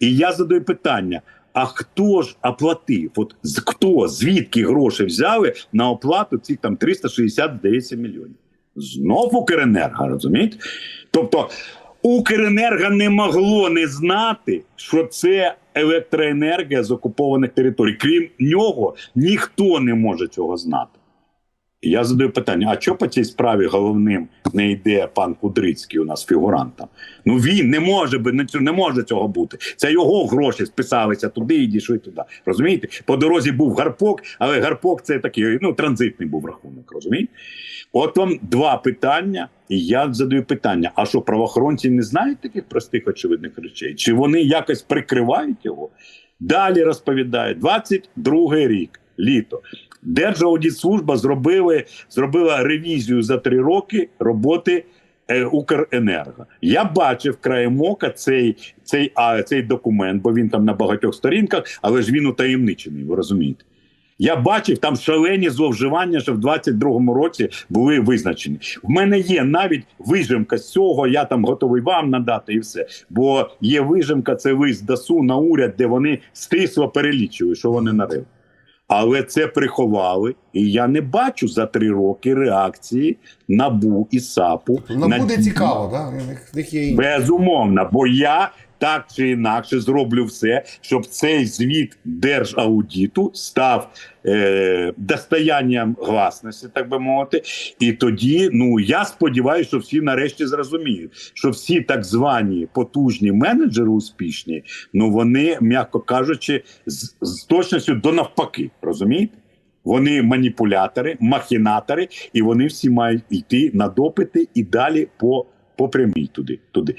І я задаю питання: а хто ж оплатив? От хто звідки гроші взяли на оплату цих там 360 здається мільйонів? Знов Укренерго, розумієте? Тобто Укренерго не могло не знати, що це електроенергія з окупованих територій. Крім нього, ніхто не може цього знати. Я задаю питання: а чого по цій справі головним не йде пан Кудрицький у нас фігурантом? Ну він не може би не, не може цього бути. Це його гроші списалися туди і дійшли туди. Розумієте? По дорозі був гарпок, але гарпок це такий ну транзитний був рахунок. Розумієте? От вам два питання, і я задаю питання: а що правоохоронці не знають таких простих очевидних речей? Чи вони якось прикривають його? Далі розповідає 22 рік, літо. Держаудитслужба зробили, зробила ревізію за три роки роботи е, Укренерго. Я бачив краєм ока цей, цей, а, цей документ, бо він там на багатьох сторінках, але ж він утаємничений, ви розумієте. Я бачив там шалені зловживання, що в 22-му році були визначені. В мене є навіть вижимка з цього. Я там готовий вам надати і все. Бо є вижимка, це лист ДАСУ на уряд, де вони стисло перелічили, що вони нарили. Але це приховали, і я не бачу за три роки реакції набу і САПу Нам на буде цікаво, да? Них, є. Безумовно, бо я так чи інакше зроблю все, щоб цей звіт держаудиту став е, достоянням гласності, так би мовити. І тоді, ну я сподіваюся, що всі нарешті зрозуміють, що всі так звані потужні менеджери успішні, ну вони, м'яко кажучи, з, з точністю до навпаки, розумієте? Вони маніпулятори, махінатори, і вони всі мають йти на допити і далі по, по прямій туди. туди.